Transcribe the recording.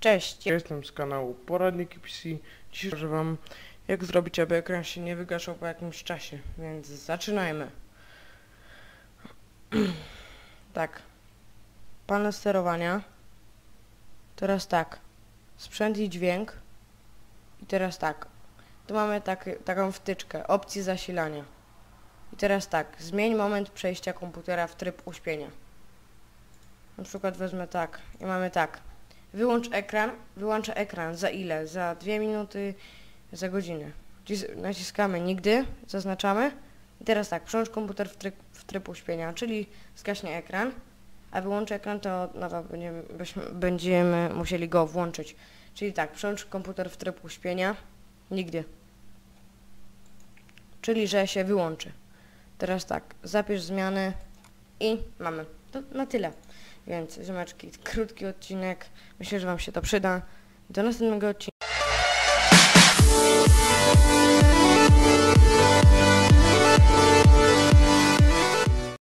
Cześć, jestem z kanału Poradniki PC. Dzisiaj pokażę wam jak zrobić, aby ekran się nie wygaszał po jakimś czasie, więc zaczynajmy. tak. Panel sterowania. Teraz tak. Sprzęt i dźwięk. I teraz tak. Tu mamy tak, taką wtyczkę, opcji zasilania. I teraz tak, zmień moment przejścia komputera w tryb uśpienia. Na przykład wezmę tak i mamy tak. Wyłącz ekran, wyłączę ekran za ile? Za dwie minuty, za godzinę. Naciskamy nigdy, zaznaczamy. I teraz tak, przełącz komputer w tryb, w tryb uśpienia, czyli zgaśnie ekran, a wyłączę ekran, to nowa będziemy, będziemy musieli go włączyć. Czyli tak, przełącz komputer w tryb uśpienia, nigdy. Czyli, że się wyłączy. Teraz tak, zapisz zmiany i mamy. To na tyle. Więc ziomeczki, krótki odcinek. Myślę, że Wam się to przyda. Do następnego odcinka.